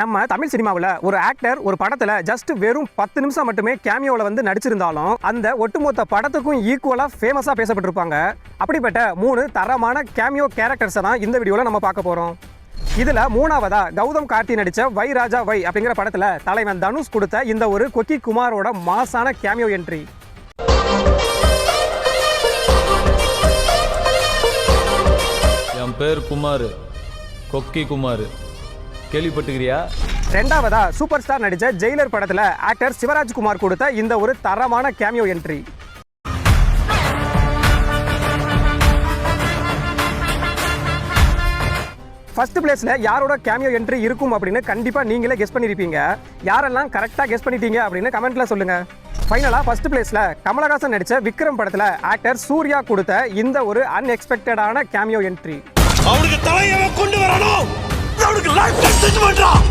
நம்ம தமிழ் சினிமாவில் ஒரு ஆக்டர் ஒரு படத்தில் ஜஸ்ட் வெறும் பத்து நிமிஷம் மட்டுமே கேமியோவில் வந்து நடிச்சிருந்தாலும் அந்த ஒட்டுமொத்த படத்துக்கும் ஈக்குவலாக ஃபேமஸாக பேசப்பட்டிருப்பாங்க. அப்படிப்பட்ட மூணு தரமான கேமியோ கேரக்டர்ஸை தான் இந்த வீடியோவில் நம்ம பார்க்க போகிறோம் இதில் மூணாவதா கௌதம் கார்த்தி நடித்த வை ராஜா வை அப்படிங்கிற படத்தில் தலைவன் தனுஷ் கொடுத்த இந்த ஒரு கொக்கி குமாரோட மாசான கேமியோ என்ட்ரி என் பேர் குமார். கொக்கி குமார். கேள்விப்பட்டுக்கிறியா? ரெண்டாவதா சூப்பர் ஸ்டார் நடித்த ஜெயிலர் படத்தில் ஆக்டர் சிவராஜ்குமார் கொடுத்த இந்த ஒரு தரமான கேமியோ என்ட்ரி ஃபர்ஸ்ட் பிளேஸில் யாரோட கேமியோ என்ட்ரி இருக்கும் அப்படின்னு கண்டிப்பாக நீங்களே கெஸ் பண்ணியிருப்பீங்க யாரெல்லாம் கரெக்டாக கெஸ் பண்ணிட்டீங்க அப்படின்னு கமெண்ட்ல சொல்லுங்க. ஃபைனலாக ஃபர்ஸ்ட் பிளேஸில் கமலஹாசன் நடித்த விக்ரம் படத்தில் ஆக்டர் சூர்யா கொடுத்த இந்த ஒரு அன்எக்ஸ்பெக்டடான கேமியோ என்ட்ரி அவனுக்கு தலையவன் கொண்டு வரணும்! பண்றான்